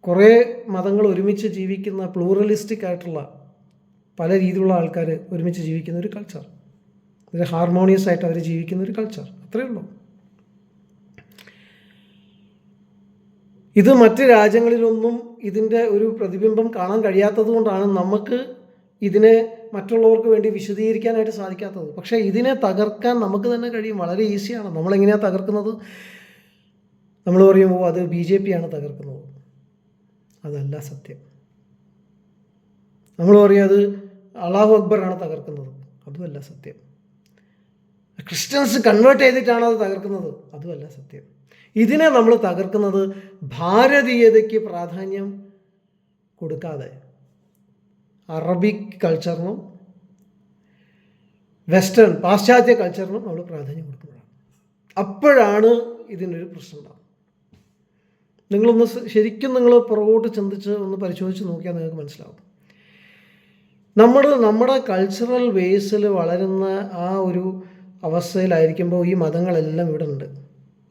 കുറേ മതങ്ങൾ ഒരുമിച്ച് ജീവിക്കുന്ന പ്ലൂറലിസ്റ്റിക് ആയിട്ടുള്ള പല രീതിയിലുള്ള ആൾക്കാർ ഒരുമിച്ച് ജീവിക്കുന്ന ഒരു കൾച്ചർ ഒരു ഹാർമോണിയസ് ആയിട്ട് അവർ ജീവിക്കുന്ന ഒരു കൾച്ചർ അത്രയേ ഉള്ളൂ. ഇത് മറ്റ് രാജ്യങ്ങളിലൊന്നും ഇതിന്റെ ഒരു പ്രതിബിംബം കാണാൻ കഴിയാത്തത് കൊണ്ടാണ് നമുക്ക് ഇതിനെ മറ്റുള്ളവർക്ക് വേണ്ടി വിശദീകരിക്കാനായിട്ട് സാധിക്കാത്തത്. പക്ഷേ ഇതിനെ തകർക്കാൻ നമുക്ക് തന്നെ കഴിയും. വളരെ ഈസിയാണ്. നമ്മളെങ്ങനെയാണ് തകർക്കുന്നത്? നമ്മൾ പറയുമ്പോൾ അത് ബി ജെ തകർക്കുന്നത്. അതല്ല സത്യം. നമ്മൾ പറയും അത് അള്ളാഹു അക്ബറാണ് തകർക്കുന്നത്. അതുമല്ല സത്യം. ക്രിസ്ത്യൻസ് കൺവേർട്ട് ചെയ്തിട്ടാണ് അത് തകർക്കുന്നത്. അതുമല്ല സത്യം. ഇതിനെ നമ്മൾ തകർക്കുന്നത് ഭാരതീയതയ്ക്ക് പ്രാധാന്യം കൊടുക്കാതെ. അറബിക് കൾച്ചറിനും വെസ്റ്റേൺ പാശ്ചാത്യ കൾച്ചറിനും നമ്മൾ പ്രാധാന്യം കൊടുക്കുന്നതാണ്. അപ്പോഴാണ് ഇതിനൊരു പ്രശ്നം ഉണ്ടാകുന്നത് നിങ്ങളൊന്ന് ശരിക്കും നിങ്ങൾ പുറകോട്ട് ചിന്തിച്ച് ഒന്ന് പരിശോധിച്ച് നോക്കിയാൽ നിങ്ങൾക്ക് മനസ്സിലാവും. നമ്മൾ നമ്മുടെ കൾച്ചറൽ വേസിൽ വളരുന്ന ആ ഒരു അവസ്ഥയിലായിരിക്കുമ്പോൾ ഈ മതങ്ങളെല്ലാം ഇവിടെ ഉണ്ട്.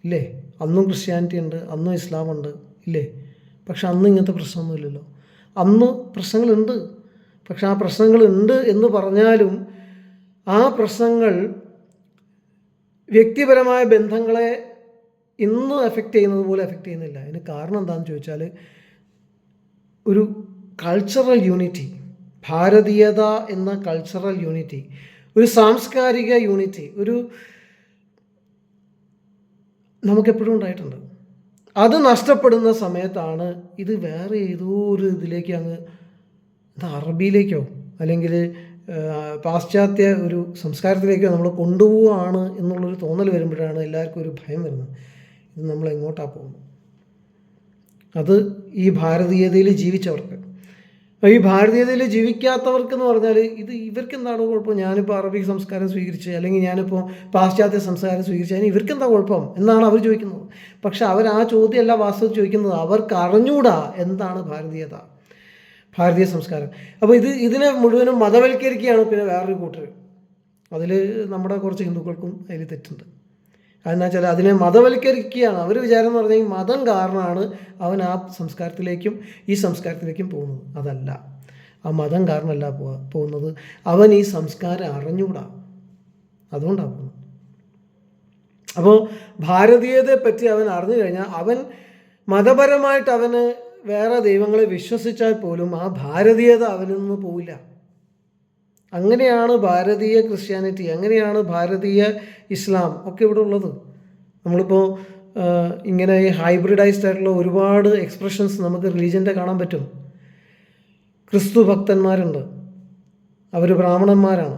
ഇല്ലേ? അന്നും ക്രിസ്ത്യാനിറ്റി ഉണ്ട് അന്നും ഇസ്ലാം ഉണ്ട് ഇല്ലേ? പക്ഷെ അന്ന് ഇങ്ങനത്തെ പ്രശ്നമൊന്നുമില്ലല്ലോ അന്ന് പ്രശ്നങ്ങളുണ്ട്. പക്ഷെ ആ പ്രശ്നങ്ങളുണ്ട് എന്ന് പറഞ്ഞാലും ആ പ്രശ്നങ്ങൾ വ്യക്തിപരമായ ബന്ധങ്ങളെ ഇന്ന് എഫക്റ്റ് ചെയ്യുന്നത് പോലെ എഫക്റ്റ് ചെയ്യുന്നില്ല. അതിന് കാരണം എന്താണെന്ന് ചോദിച്ചാൽ ഒരു കൾച്ചറൽ യൂണിറ്റി ഭാരതീയത എന്ന കൾച്ചറൽ യൂണിറ്റി ഒരു സാംസ്കാരിക യൂണിറ്റി ഒരു നമുക്കെപ്പോഴും ഉണ്ടായിട്ടുണ്ട്. അത് നഷ്ടപ്പെടുന്ന സമയത്താണ് ഇത് വേറെ ഏതോ ഒരു ഇതിലേക്ക് അങ്ങ് അറബിയിലേക്കോ അല്ലെങ്കിൽ പാശ്ചാത്യ ഒരു സംസ്കാരത്തിലേക്കോ നമ്മൾ കൊണ്ടുപോവുകയാണ് എന്നുള്ളൊരു തോന്നൽ വരുമ്പോഴാണ് എല്ലാവർക്കും ഒരു ഭയം വരുന്നത്. ഇത് നമ്മൾ എങ്ങോട്ടാണ് പോകുന്നത്? അത് ഈ ഭാരതീയതയിൽ ജീവിച്ചവർക്ക്. അപ്പോൾ ഈ ഭാരതീയതയിൽ ജീവിക്കാത്തവർക്ക് എന്ന് പറഞ്ഞാൽ ഇത് ഇവർക്ക് എന്താണ് കുഴപ്പം? ഞാനിപ്പോൾ അറബിക് സംസ്കാരം സ്വീകരിച്ച് അല്ലെങ്കിൽ ഞാനിപ്പോൾ പാശ്ചാത്യ സംസ്കാരം സ്വീകരിച്ച് അതിന് ഇവർക്ക് എന്താ കുഴപ്പം എന്നാണ് അവർ ചോദിക്കുന്നത്. പക്ഷെ അവർ ആ ചോദ്യമല്ല വാസ്തവത്തിൽ ചോദിക്കുന്നത്. അവർക്ക് അറിഞ്ഞൂടാ എന്താണ് ഭാരതീയത? ഭാരതീയ സംസ്കാരം. അപ്പോൾ ഇത് ഇതിനെ മുഴുവനും മതവൽക്കരിക്കുകയാണ് പിന്നെ വേറൊരു കൂട്ടർ അതിൽ നമ്മുടെ കുറച്ച് ഹിന്ദുക്കൾക്കും അതിൽ തെറ്റുണ്ട്. അതെന്നാ വെച്ചാൽ അതിനെ മതവൽക്കരിക്കുകയാണ്. അവർ വിചാരം എന്ന് പറഞ്ഞാൽ മതം കാരണമാണ് അവൻ ആ സംസ്കാരത്തിലേക്കും ഈ സംസ്കാരത്തിലേക്കും പോകുന്നത്. അതല്ല. ആ മതം കാരണമല്ല പോകുന്നത്. അവൻ ഈ സംസ്കാരം അറിഞ്ഞുകൂടാ. അതുകൊണ്ടാണ് അപ്പോൾ ഭാരതീയതയെ പറ്റി അവൻ അറിഞ്ഞു കഴിഞ്ഞാൽ അവൻ മതപരമായിട്ട് അവന് വേറെ ദൈവങ്ങളെ വിശ്വസിച്ചാൽ പോലും ആ ഭാരതീയത അവനൊന്നും നിന്ന് പോവില്ല. അങ്ങനെയാണ് ഭാരതീയ ക്രിസ്ത്യാനിറ്റി അങ്ങനെയാണ് ഭാരതീയ ഇസ്ലാം ഒക്കെ ഇവിടെ ഉള്ളത്. നമ്മളിപ്പോൾ ഇങ്ങനെ ഹൈബ്രിഡൈസ്ഡ് ആയിട്ടുള്ള ഒരുപാട് എക്സ്പ്രഷൻസ് നമുക്ക് റിലീജന്റെ കാണാൻ പറ്റും. ക്രിസ്തു ഭക്തന്മാരുണ്ട്. അവർ ബ്രാഹ്മണന്മാരാണ്.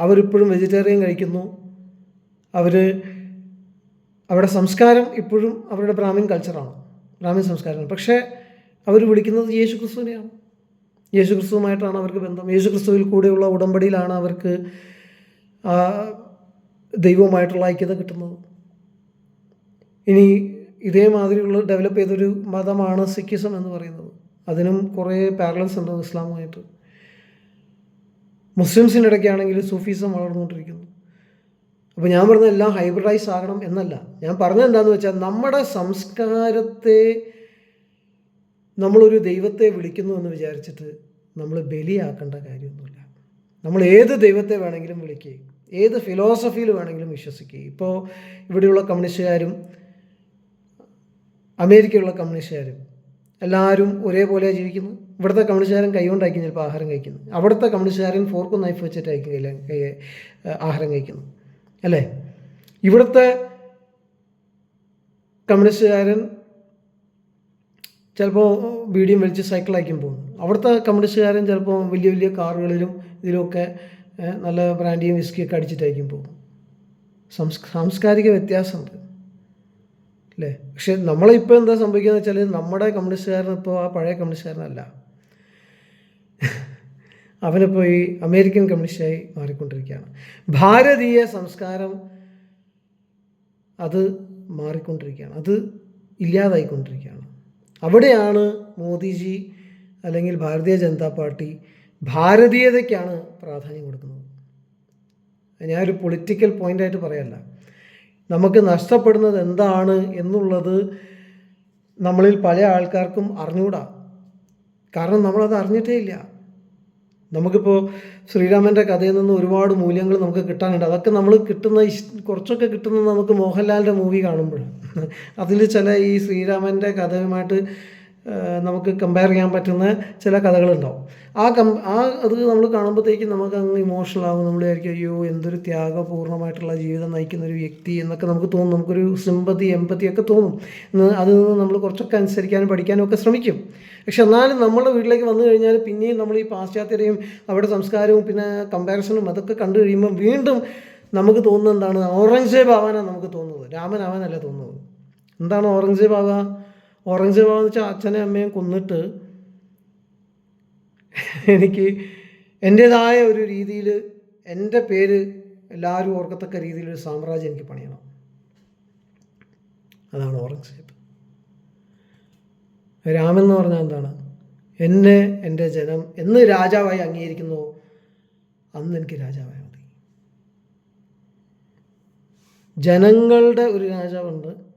അവരിപ്പോഴും വെജിറ്റേറിയൻ കഴിക്കുന്നു. അവർ അവരുടെ സംസ്കാരം ഇപ്പോഴും അവരുടെ ബ്രാഹ്മിൻ കൾച്ചറാണ് ബ്രാഹ്മിൻ സംസ്കാരമാണ്. പക്ഷേ അവർ വിളിക്കുന്നത് യേശു ക്രിസ്തുവിനെയാണ് യേശു ക്രിസ്തുവുമായിട്ടാണ് അവർക്ക് ബന്ധം. യേശു ക്രിസ്തുവിൽ കൂടെയുള്ള ഉടമ്പടിയിലാണ് അവർക്ക് ആ ദൈവവുമായിട്ടുള്ള ഐക്യത കിട്ടുന്നത്. ഇനി ഇതേമാതിരിയുള്ള ഡെവലപ്പ് ചെയ്തൊരു മതമാണ് സിഖിസം എന്ന് പറയുന്നത്. അതിനും കുറേ പാരലൻസ് ഉണ്ട് ഇസ്ലാമുമായിട്ട്. മുസ്ലിംസിന്റെ ഇടയ്ക്കാണെങ്കിൽ സൂഫിസം വളർന്നുകൊണ്ടിരിക്കുന്നു. അപ്പോൾ ഞാൻ പറഞ്ഞ എല്ലാം ഹൈബ്രിഡൈസ് ആകണം എന്നല്ല. ഞാൻ പറഞ്ഞത് എന്താണെന്ന് വെച്ചാൽ നമ്മുടെ സംസ്കാരത്തെ നമ്മളൊരു ദൈവത്തെ വിളിക്കുന്നു എന്ന് വിചാരിച്ചിട്ട് നമ്മൾ ബലിയാക്കേണ്ട കാര്യമൊന്നുമില്ല. നമ്മൾ ഏത് ദൈവത്തെ വേണമെങ്കിലും വിളിക്കുകയും ഏത് ഫിലോസഫിയിൽ വേണമെങ്കിലും വിശ്വസിക്കുക ഇപ്പോൾ ഇവിടെയുള്ള കമ്മ്യൂണിസ്റ്റുകാരും അമേരിക്കയിലുള്ള കമ്മ്യൂണിസ്റ്റുകാരും എല്ലാവരും ഒരേപോലെ ജീവിക്കുന്നു. ഇവിടുത്തെ കമ്മ്യൂണിസ്റ്റുകാരൻ കൈകൊണ്ടായിരിക്കും ചിലപ്പോൾ ആഹാരം കഴിക്കുന്നു അവിടുത്തെ കമ്മ്യൂണിസ്റ്റുകാരൻ ഫോർക്കും നൈഫ് വെച്ചിട്ടായിരിക്കും കൈ ആഹാരം കഴിക്കുന്നു അല്ലേ? ഇവിടുത്തെ കമ്മ്യൂണിസ്റ്റുകാരൻ ചിലപ്പോൾ വീഡിയും വലിച്ച് സൈക്കിളായിരിക്കും പോകും അവിടുത്തെ കമ്മ്യൂണിസ്റ്റുകാരൻ ചിലപ്പോൾ വലിയ വലിയ കാറുകളിലും ഇതിലുമൊക്കെ നല്ല ബ്രാൻഡിയും വിസ്കിയൊക്കെ അടിച്ചിട്ടായിരിക്കും പോകും. സംസ് സാംസ്കാരിക വ്യത്യാസമുണ്ട്. അല്ലേ? പക്ഷെ നമ്മളിപ്പോൾ എന്താ സംഭവിക്കുന്നത് വെച്ചാൽ നമ്മുടെ കമ്മ്യൂണിസ്റ്റുകാരൻ ഇപ്പോൾ ആ പഴയ കമ്മ്യൂണിസ്റ്റുകാരനല്ല. അവനിപ്പോൾ ഈ അമേരിക്കൻ കമ്മ്യൂണിസ്റ്റായി മാറിക്കൊണ്ടിരിക്കുകയാണ്. ഭാരതീയ സംസ്കാരം അത് മാറിക്കൊണ്ടിരിക്കുകയാണ്. അത് ഇല്ലാതായിക്കൊണ്ടിരിക്കുകയാണ്. അവിടെയാണ് മോദിജി അല്ലെങ്കിൽ ഭാരതീയ ജനതാ പാർട്ടി ഭാരതീയതയ്ക്കാണ് പ്രാധാന്യം കൊടുക്കുന്നത്. ഞാനൊരു പൊളിറ്റിക്കൽ പോയിന്റായിട്ട് പറയല്ല. നമുക്ക് നഷ്ടപ്പെടുന്നത് എന്താണ് എന്നുള്ളത് നമ്മളിൽ പല ആൾക്കാർക്കും അറിഞ്ഞുകൂടാ കാരണം നമ്മളത് അറിഞ്ഞിട്ടേ ഇല്ല. നമുക്കിപ്പോൾ ശ്രീരാമന്റെ കഥയിൽ നിന്ന് ഒരുപാട് മൂല്യങ്ങൾ നമുക്ക് കിട്ടാനുണ്ട്. അതൊക്കെ നമ്മൾ കിട്ടുന്ന കുറച്ചൊക്കെ കിട്ടുന്നത് നമുക്ക് മോഹൻലാലിന്റെ മൂവി കാണുമ്പോഴാണ്. അതിൽ ചില ഈ ശ്രീരാമന്റെ കഥയുമായിട്ട് നമുക്ക് കമ്പയർ ചെയ്യാൻ പറ്റുന്ന ചില കഥകളുണ്ടാവും. ആ കം ആ അത് നമ്മൾ കാണുമ്പോഴത്തേക്കും നമുക്ക് അങ്ങ് ഇമോഷണൽ ആകും. നമ്മൾ വിചാരിക്കും അയ്യോ എന്തൊരു ത്യാഗപൂർണമായിട്ടുള്ള ജീവിതം നയിക്കുന്ന ഒരു വ്യക്തി എന്നൊക്കെ നമുക്ക് തോന്നും. നമുക്കൊരു സിമ്പതി എമ്പതി ഒക്കെ തോന്നും. അതിൽ നിന്ന് നമ്മൾ കുറച്ചൊക്കെ അനുസരിക്കാനും പഠിക്കാനും ഒക്കെ ശ്രമിക്കും. പക്ഷെ എന്നാലും നമ്മുടെ വീട്ടിലേക്ക് വന്നു കഴിഞ്ഞാൽ പിന്നെയും നമ്മൾ ഈ പാശ്ചാത്യരെയും അവരുടെ സംസ്കാരവും പിന്നെ കമ്പാരിസണും അതൊക്കെ കണ്ടു കഴിയുമ്പോൾ വീണ്ടും നമുക്ക് തോന്നുന്നത് എന്താണ്? ഔറംഗസേബ് ആവാനാണ് നമുക്ക് തോന്നുന്നത്. രാമൻ ആവാനല്ല തോന്നുന്നത്. എന്താണ് ഓറഞ്ച് ഔറംഗസേബ് ഓറഞ്ച് ഔറംഗസേബ് എന്ന് വെച്ചാൽ അച്ഛനെയും അമ്മയും കൊന്നിട്ട് എനിക്ക് എന്റേതായ ഒരു രീതിയിൽ എന്റെ പേര് എല്ലാവരും ഓർക്കത്തക്ക രീതിയിൽ ഒരു സാമ്രാജ്യം എനിക്ക് പണിയണം. അതാണ് ഔറംഗസേബ് രാമൻ എന്ന് പറഞ്ഞാൽ എന്താണ്? എന്നെ എന്റെ ജനം എന്ന് രാജാവായി അംഗീകരിക്കുന്നു. അന്ന് എനിക്ക് രാജാവായി മതി. ജനങ്ങളുടെ ഒരു രാജാവുണ്ട്.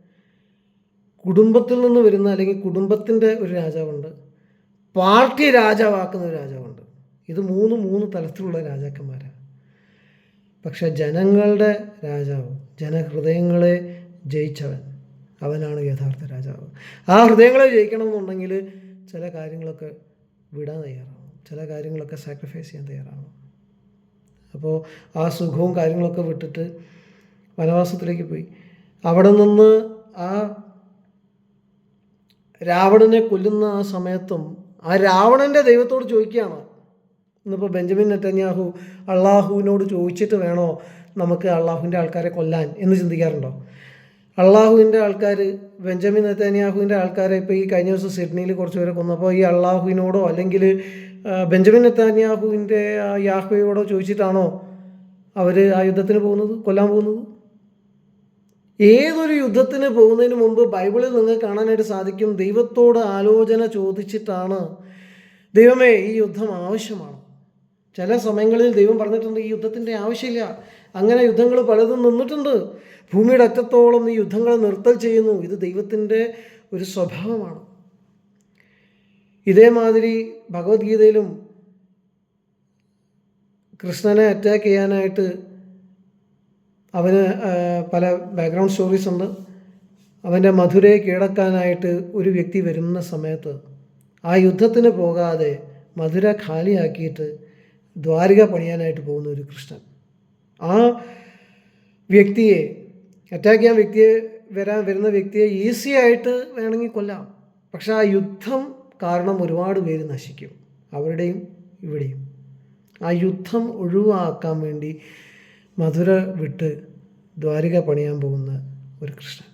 കുടുംബത്തിൽ നിന്ന് വരുന്ന അല്ലെങ്കിൽ കുടുംബത്തിന്റെ ഒരു രാജാവുണ്ട്. പാർട്ടി രാജാവാക്കുന്ന ഒരു രാജാവുണ്ട്. ഇത് മൂന്ന് മൂന്ന് തലത്തിലുള്ള രാജാക്കന്മാരാണ് പക്ഷെ ജനങ്ങളുടെ രാജാവ് ജനഹൃദയങ്ങളെ ജയിച്ചവൻ അവനാണ് യഥാർത്ഥ രാജാവ്. ആ ഹൃദയങ്ങളെ ജയിക്കണമെന്നുണ്ടെങ്കിൽ ചില കാര്യങ്ങളൊക്കെ വിടാൻ തയ്യാറാണ് ചില കാര്യങ്ങളൊക്കെ സാക്രിഫൈസ് ചെയ്യാൻ തയ്യാറാണ് അപ്പോൾ ആ സുഖവും കാര്യങ്ങളൊക്കെ വിട്ടിട്ട് വനവാസത്തിലേക്ക് പോയി. അവിടെ നിന്ന് ആ രാവണനെ കൊല്ലുന്ന ആ സമയത്തും ആ രാവണന്റെ ദൈവത്തോട് ചോദിക്കുകയാണ്. ഇന്നിപ്പോൾ ബെഞ്ചമിൻ നെത്തന്യാഹു അള്ളാഹുവിനോട് ചോദിച്ചിട്ട് വേണോ നമുക്ക് അള്ളാഹുവിന്റെ ആൾക്കാരെ കൊല്ലാൻ എന്ന് ചിന്തിക്കാറുണ്ടോ? അള്ളാഹുവിന്റെ ആൾക്കാർ ബെഞ്ചമിൻ നെത്തന്യാഹുവിന്റെ ആൾക്കാരെ ഇപ്പോൾ ഈ കഴിഞ്ഞ ദിവസം സിഡ്നിയിൽ കുറച്ച് പേരെ കൊന്നപ്പോൾ ഈ അള്ളാഹുവിനോടോ അല്ലെങ്കിൽ ബെഞ്ചമിൻ നെത്താന്യാഹുവിന്റെ ആ യാഹ്വയോടോ ചോദിച്ചിട്ടാണോ അവർ ആ യുദ്ധത്തിന് പോകുന്നത് കൊല്ലാൻ പോകുന്നത്? ഏതൊരു യുദ്ധത്തിന് പോകുന്നതിന് മുമ്പ് ബൈബിളിൽ നിങ്ങൾ കാണാനായിട്ട് സാധിക്കും ദൈവത്തോട് ആലോചന ചോദിച്ചിട്ടാണ്. ദൈവമേ ഈ യുദ്ധം ആവശ്യമാണ്. ചില സമയങ്ങളിൽ ദൈവം പറഞ്ഞിട്ടുണ്ട് ഈ യുദ്ധത്തിന്റെ ആവശ്യമില്ല. അങ്ങനെ യുദ്ധങ്ങൾ പലതും നിന്നിട്ടുണ്ട്. ഭൂമിയുടെ അറ്റത്തോളം ഈ യുദ്ധങ്ങൾ നിർത്തൽ ചെയ്യുന്നു. ഇത് ദൈവത്തിന്റെ ഒരു സ്വഭാവമാണ്. ഇതേമാതിരി ഭഗവത്ഗീതയിലും കൃഷ്ണനെ അറ്റാക്ക് ചെയ്യാനായിട്ട് അവന് പല ബാക്ക്ഗ്രൗണ്ട് സ്റ്റോറീസ് ഉണ്ട്. അവന്റെ മധുരയെ കീഴടക്കാനായിട്ട് ഒരു വ്യക്തി വരുന്ന സമയത്ത് ആ യുദ്ധത്തിന് പോകാതെ മധുര ഖാലിയാക്കിയിട്ട് ദ്വാരിക പണിയാനായിട്ട് പോകുന്ന ഒരു കൃഷ്ണൻ. ആ വ്യക്തിയെ അറ്റാക്ക് ചെയ്യാൻ വ്യക്തിയെ വരാൻ വരുന്ന വ്യക്തിയെ ഈസി ആയിട്ട് വേണമെങ്കിൽ കൊല്ലാം. പക്ഷെ ആ യുദ്ധം കാരണം ഒരുപാട് പേര് നശിക്കും. അവരുടെയും ഇവിടെയും. ആ യുദ്ധം ഒഴിവാക്കാൻ വേണ്ടി മധുര വിട്ട് ദ്വാരിക പണിയാൻ പോകുന്ന ഒരു കൃഷ്ണൻ.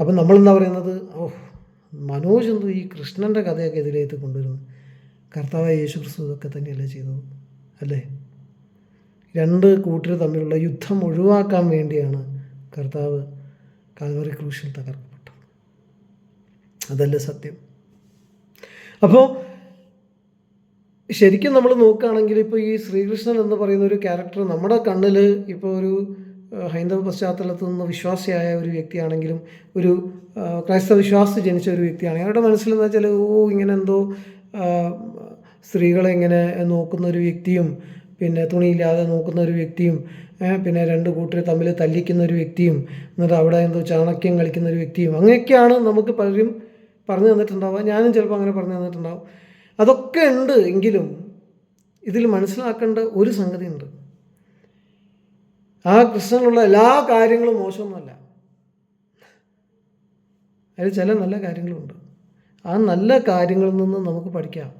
അപ്പം നമ്മളെന്താ പറയുന്നത്? ഓഹ് മനോജ് എന്തു ഈ കൃഷ്ണന്റെ കഥയൊക്കെ ഇതിലേക്ക് കൊണ്ടുവരുന്നു. കർത്താവായ യേശു ക്രിസ്തു ഇതൊക്കെ തന്നെയല്ലേ ചെയ്തത് അല്ലേ? രണ്ട് കൂട്ടർ തമ്മിലുള്ള യുദ്ധം ഒഴിവാക്കാൻ വേണ്ടിയാണ് കർത്താവ് കാൽവറി ക്രൂശിൽ തകർക്കപ്പെട്ടത്. അതല്ലേ സത്യം? അപ്പോൾ ശരിക്കും നമ്മൾ നോക്കുകയാണെങ്കിൽ ഇപ്പോൾ ഈ ശ്രീകൃഷ്ണൻ എന്ന് പറയുന്ന ഒരു ക്യാരക്ടർ നമ്മുടെ കണ്ണിൽ ഇപ്പോൾ ഒരു ഹൈന്ദവ പശ്ചാത്തലത്തിൽ നിന്ന് വിശ്വാസിയായ ഒരു വ്യക്തിയാണെങ്കിലും ഒരു ക്രൈസ്തവ വിശ്വാസി ജനിച്ച ഒരു വ്യക്തിയാണെങ്കിൽ അവരുടെ മനസ്സിൽ എന്താ വെച്ചാൽ ഓ ഇങ്ങനെ എന്തോ സ്ത്രീകളെ ഇങ്ങനെ നോക്കുന്ന ഒരു വ്യക്തിയും പിന്നെ തുണിയില്ലാതെ നോക്കുന്ന ഒരു വ്യക്തിയും പിന്നെ രണ്ട് കൂട്ടർ തമ്മിൽ തല്ലിക്കുന്ന ഒരു വ്യക്തിയും എന്നിട്ട് അവിടെ എന്തോ ചാണക്യം കളിക്കുന്ന ഒരു വ്യക്തിയും അങ്ങനെയൊക്കെയാണ് നമുക്ക് പലരും പറഞ്ഞു തന്നിട്ടുണ്ടാവുക. ഞാനും ചിലപ്പോൾ അങ്ങനെ പറഞ്ഞു തന്നിട്ടുണ്ടാവും. അതൊക്കെ ഉണ്ട് എങ്കിലും ഇതിൽ മനസ്സിലാക്കേണ്ട ഒരു സംഗതി ഉണ്ട്. ആ കൃഷ്ണനുള്ള എല്ലാ കാര്യങ്ങളും മോശമൊന്നുമല്ല. അതിൽ ചില നല്ല കാര്യങ്ങളുണ്ട്. ആ നല്ല കാര്യങ്ങളിൽ നിന്ന് നമുക്ക് പഠിക്കാം.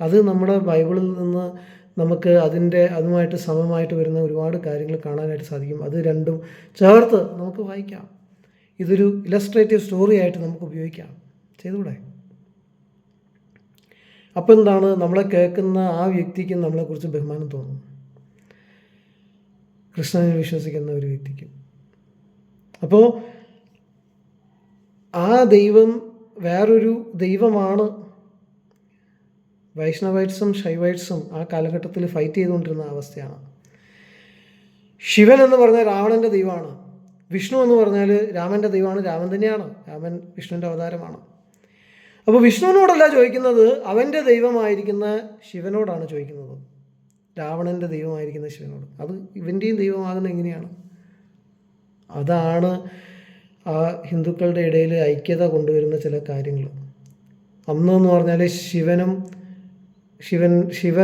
അത് നമ്മുടെ ബൈബിളിൽ നിന്ന് നമുക്ക് അതിന്റെ അതുമായിട്ട് സമമായിട്ട് വരുന്ന ഒരുപാട് കാര്യങ്ങൾ കാണാനായിട്ട് സാധിക്കും. അത് രണ്ടും ചേർത്ത് നമുക്ക് വായിക്കാം. ഇതൊരു ഇലസ്ട്രേറ്റീവ് സ്റ്റോറി ആയിട്ട് നമുക്ക് ഉപയോഗിക്കാം. ചെയ്തുകൂടെ? അപ്പോൾ എന്താണ്? നമ്മളെ കേൾക്കുന്ന ആ വ്യക്തിക്ക് നമ്മളെക്കുറിച്ച് ബഹുമാനം തോന്നും. കൃഷ്ണനെ വിശ്വസിക്കുന്ന ഒരു വ്യക്തിക്ക്. അപ്പോൾ ആ ദൈവം വേറൊരു ദൈവമാണ്. വൈഷ്ണവൈറ്റ്സും ഷൈവൈറ്റ്സും ആ കാലഘട്ടത്തിൽ ഫൈറ്റ് ചെയ്തുകൊണ്ടിരുന്ന അവസ്ഥയാണ്. ശിവൻ എന്ന് പറഞ്ഞാൽ രാവണന്റെ ദൈവമാണ്. വിഷ്ണു എന്ന് പറഞ്ഞാൽ രാമന്റെ ദൈവമാണ്. രാമൻ തന്നെയാണ്. രാമൻ വിഷ്ണുവിന്റെ അവതാരമാണ്. അപ്പോൾ വിഷ്ണുവിനോടല്ല ചോദിക്കുന്നത് അവന്റെ ദൈവമായിരിക്കുന്ന ശിവനോടാണ് ചോദിക്കുന്നത്. രാവണന്റെ ദൈവമായിരിക്കുന്ന ശിവനോട്. അത് ഇവന്റെയും ദൈവമാകുന്ന എങ്ങനെയാണ്? അതാണ് ആ ഹിന്ദുക്കളുടെ ഇടയിൽ ഐക്യത കൊണ്ടുവരുന്ന ചില കാര്യങ്ങൾ. അന്നെന്ന് പറഞ്ഞാൽ ശിവനും ശിവൻ ശിവ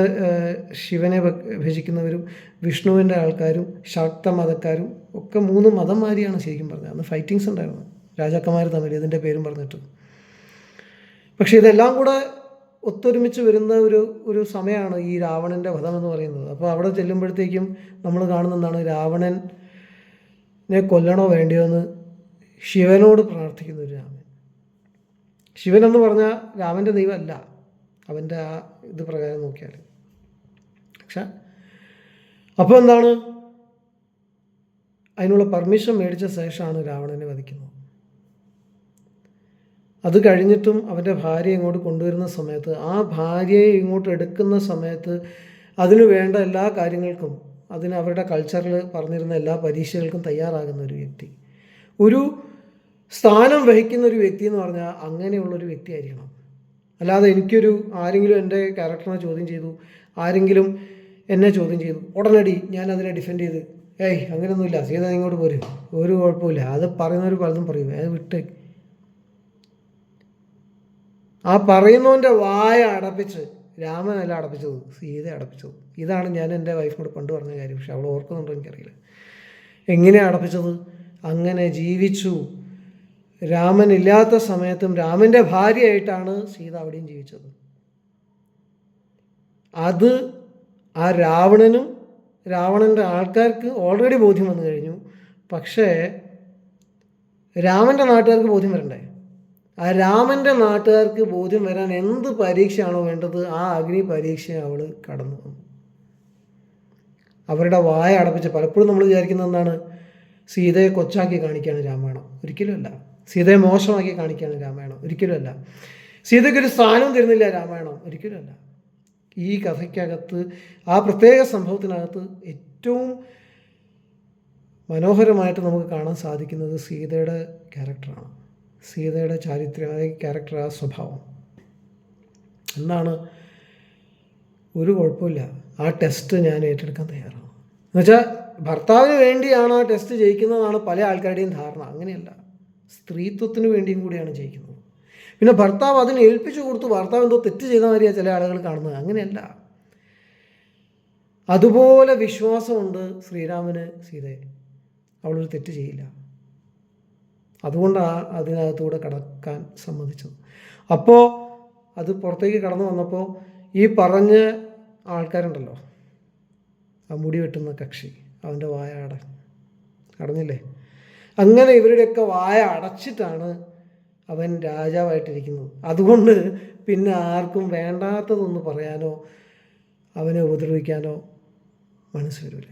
ശിവനെ ഭജിക്കുന്നവരും വിഷ്ണുവിന്റെ ആൾക്കാരും ശക്ത മതക്കാരും ഒക്കെ മൂന്ന് മതം മാതിരിയാണ് ശരിക്കും പറഞ്ഞത്. അന്ന് ഫൈറ്റിങ്സ് ഉണ്ടായിരുന്നു. രാജാക്കന്മാർ തമ്മിൽ ഇതിന്റെ പേരും പറഞ്ഞിട്ട്. പക്ഷേ ഇതെല്ലാം കൂടെ ഒത്തൊരുമിച്ച് വരുന്ന ഒരു ഒരു സമയമാണ് ഈ രാവണന്റെ വധം എന്ന് പറയുന്നത്. അപ്പോൾ അവിടെ ചെല്ലുമ്പോഴത്തേക്കും നമ്മൾ കാണുന്നതാണ് രാവണനെ കൊല്ലണോ വേണ്ടിയോ എന്ന് ശിവനോട് പ്രാർത്ഥിക്കുന്ന ഒരു രാമൻ. ശിവൻ എന്ന് പറഞ്ഞാൽ രാമന്റെ ദൈവമല്ല. അവന്റെ ആ ഇത് പ്രകാരം നോക്കിയാൽ. പക്ഷെ അപ്പോൾ എന്താണ്? അതിനുള്ള പെർമിഷൻ മേടിച്ച ശേഷമാണ് രാവണനെ വധിക്കുന്നത്. അത് കഴിഞ്ഞിട്ടും അവന്റെ ഭാര്യയെ ഇങ്ങോട്ട് കൊണ്ടുവരുന്ന സമയത്ത് ആ ഭാര്യയെ ഇങ്ങോട്ട് എടുക്കുന്ന സമയത്ത് അതിനു വേണ്ട എല്ലാ കാര്യങ്ങൾക്കും അതിന് അവരുടെ കൾച്ചറിൽ പറഞ്ഞിരുന്ന എല്ലാ പരീക്ഷകൾക്കും തയ്യാറാകുന്ന ഒരു വ്യക്തി. ഒരു സ്ഥാനം വഹിക്കുന്ന ഒരു വ്യക്തി എന്ന് പറഞ്ഞാൽ അങ്ങനെയുള്ളൊരു വ്യക്തി ആയിരിക്കണം. അല്ലാതെ എനിക്കൊരു ആരെങ്കിലും എന്റെ ക്യാരക്ടറിനെ ചോദ്യം ചെയ്തു ആരെങ്കിലും എന്നെ ചോദ്യം ചെയ്തു ഉടനടി ഞാൻ അതിനെ ഡിഫെൻഡ് ചെയ്ത് ഏയ് അങ്ങനെയൊന്നുമില്ല സീത ഇങ്ങോട്ട് പോരും ഒരു കുഴപ്പമില്ല അത് പറയുന്നവർ പലതും പറയും അത് വിട്ട്. ആ പറയുന്നവന്റെ വായ അടപ്പിച്ച് രാമനല്ല അടപ്പിച്ചത് സീത അടപ്പിച്ചത്. ഇതാണ് ഞാൻ എന്റെ വൈഫിനോട് പണ്ട് പറഞ്ഞ കാര്യം. പക്ഷെ അവൾ ഓർക്കുന്നുണ്ടോ എനിക്കറിയില്ല. എങ്ങനെ അടപ്പിച്ചത്? അങ്ങനെ ജീവിച്ചു. രാമൻ ഇല്ലാത്ത സമയത്തും രാമന്റെ ഭാര്യയായിട്ടാണ് സീത അവിടെയും ജീവിച്ചത്. അത് ആ രാവണനും രാവണന്റെ ആൾക്കാർക്ക് ഓൾറെഡി ബോധ്യം വന്നു കഴിഞ്ഞു. പക്ഷേ രാമന്റെ നാട്ടുകാർക്ക് ബോധ്യം വരണ്ടേ? ആ രാമന്റെ നാട്ടുകാർക്ക് ബോധ്യം വരാൻ എന്ത് പരീക്ഷയാണോ വേണ്ടത് ആ അഗ്നി പരീക്ഷ അവൾ കടന്നു വന്നു. അവരുടെ വായ അടപ്പിച്ച് പലപ്പോഴും നമ്മൾ വിചാരിക്കുന്ന എന്താണ്? സീതയെ കൊച്ചാക്കി കാണിക്കുകയാണ് രാമായണം. ഒരിക്കലുമല്ല സീതയെ മോശമാക്കി കാണിക്കുകയാണ് രാമായണം. ഒരിക്കലുമല്ല സീതയ്ക്കൊരു സ്ഥാനവും തരുന്നില്ല രാമായണം. ഒരിക്കലുമല്ല ഈ കഥയ്ക്കകത്ത് ആ പ്രത്യേക സംഭവത്തിനകത്ത് ഏറ്റവും മനോഹരമായിട്ട് നമുക്ക് കാണാൻ സാധിക്കുന്നത് സീതയുടെ ക്യാരക്ടറാണ് സീതയുടെ ചാരിത്രം അതായത് ക്യാരക്ടർ ആ സ്വഭാവം. എന്താണ് ഒരു കുഴപ്പമില്ല. ആ ടെസ്റ്റ് ഞാൻ ഏറ്റെടുക്കാൻ തയ്യാറാണ്. എന്നുവെച്ചാൽ ഭർത്താവിന് വേണ്ടിയാണ് ആ ടെസ്റ്റ് ജയിക്കുന്നതാണ് പല ആൾക്കാരുടെയും ധാരണ. അങ്ങനെയല്ല. സ്ത്രീത്വത്തിന് വേണ്ടിയും കൂടിയാണ് ജയിക്കുന്നത്. പിന്നെ ഭർത്താവ് അതിനെ ഏൽപ്പിച്ചു കൊടുത്തു. ഭർത്താവ് എന്തോ തെറ്റ് ചെയ്ത മാതിരിയാണ് ചില ആളുകൾ കാണുന്നത്. അങ്ങനെയല്ല. അതുപോലെ വിശ്വാസമുണ്ട് ശ്രീരാമന് സീതയെ. അവളൊരു തെറ്റ് ചെയ്യില്ല. അതുകൊണ്ടാണ് അതിനകത്തൂടെ കടക്കാൻ സമ്മതിച്ചത്. അപ്പോൾ അത് പുറത്തേക്ക് കടന്നു വന്നപ്പോൾ ഈ പറഞ്ഞ ആൾക്കാരുണ്ടല്ലോ ആ മുടി വെട്ടുന്ന കക്ഷി അവന്റെ വായ അട അടഞ്ഞില്ലേ അങ്ങനെ ഇവരുടെയൊക്കെ വായ അടച്ചിട്ടാണ് അവൻ രാജാവായിട്ടിരിക്കുന്നത്. അതുകൊണ്ട് പിന്നെ ആർക്കും വേണ്ടാത്തതൊന്ന് പറയാനോ അവനെ ഉപദ്രവിക്കാനോ മനസ്സ് വരില്ല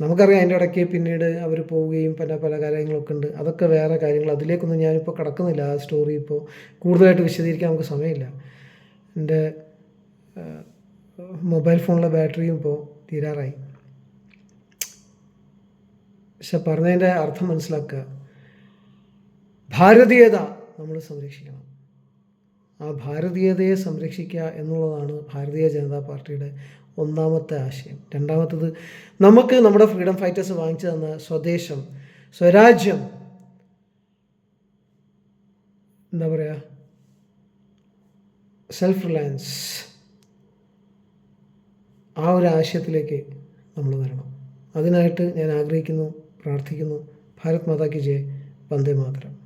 നമുക്കറിയാം അതിന്റെ ഇടയ്ക്ക് പിന്നീട് അവർ പോവുകയും പല പല കാര്യങ്ങളൊക്കെ ഉണ്ട്. അതൊക്കെ വേറെ കാര്യങ്ങൾ. അതിലേക്കൊന്നും ഞാനിപ്പോൾ കിടക്കുന്നില്ല. ആ സ്റ്റോറി ഇപ്പോൾ കൂടുതലായിട്ട് വിശദീകരിക്കാൻ നമുക്ക് സമയമില്ല. എന്റെ മൊബൈൽ ഫോണിലെ ബാറ്ററിയും ഇപ്പോൾ തീരാറായി. പക്ഷെ പറഞ്ഞതിന്റെ അർത്ഥം മനസ്സിലാക്കുക. ഭാരതീയത നമ്മൾ സംരക്ഷിക്കണം. ആ ഭാരതീയതയെ സംരക്ഷിക്കുക എന്നുള്ളതാണ് ഭാരതീയ ജനതാ പാർട്ടിയുടെ ഒന്നാമത്തെ ആശയം. രണ്ടാമത്തത് നമുക്ക് നമ്മുടെ ഫ്രീഡം ഫൈറ്റേഴ്സ് വാങ്ങിച്ചു തന്ന സ്വദേശം സ്വരാജ്യം എന്താ പറയുക സെൽഫ് റിലയൻസ് ആ ഒരു ആശയത്തിലേക്ക് നമ്മൾ വരണം. അതിനായിട്ട് ഞാൻ ആഗ്രഹിക്കുന്നു പ്രാർത്ഥിക്കുന്നു. ഭാരത് മാതാ കി ജയ്. വന്ദേ മാതരം.